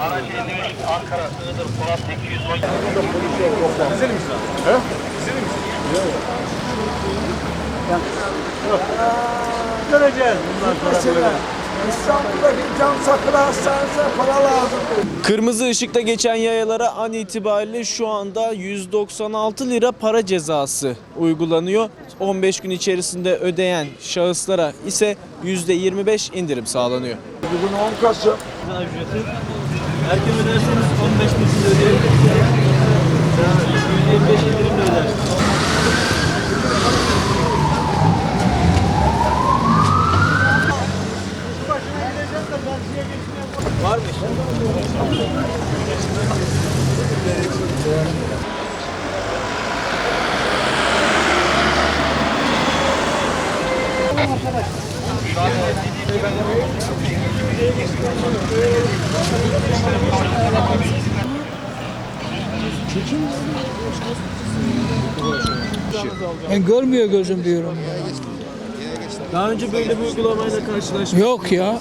Araç 53 Ankara Iğdır Polat 210. Göreceğiz bundan sonra. İstanbul'daki can saklı hastanesine para lazım. Kırmızı ışıkta geçen yayalara an itibariyle şu anda 196 lira para cezası uygulanıyor. 15 gün içerisinde ödeyen şahıslara ise %25 indirim sağlanıyor. Bugün 10 Kasım. Ceza ücreti. Erken öderseniz 15 bin lira ödeyebilirsiniz. Yani 125 indirimle ödersiniz. Var mı işte? Ben görmüyor gözüm diyorum. Daha önce böyle bir uygulamayla karşılaşmış. Yok ya.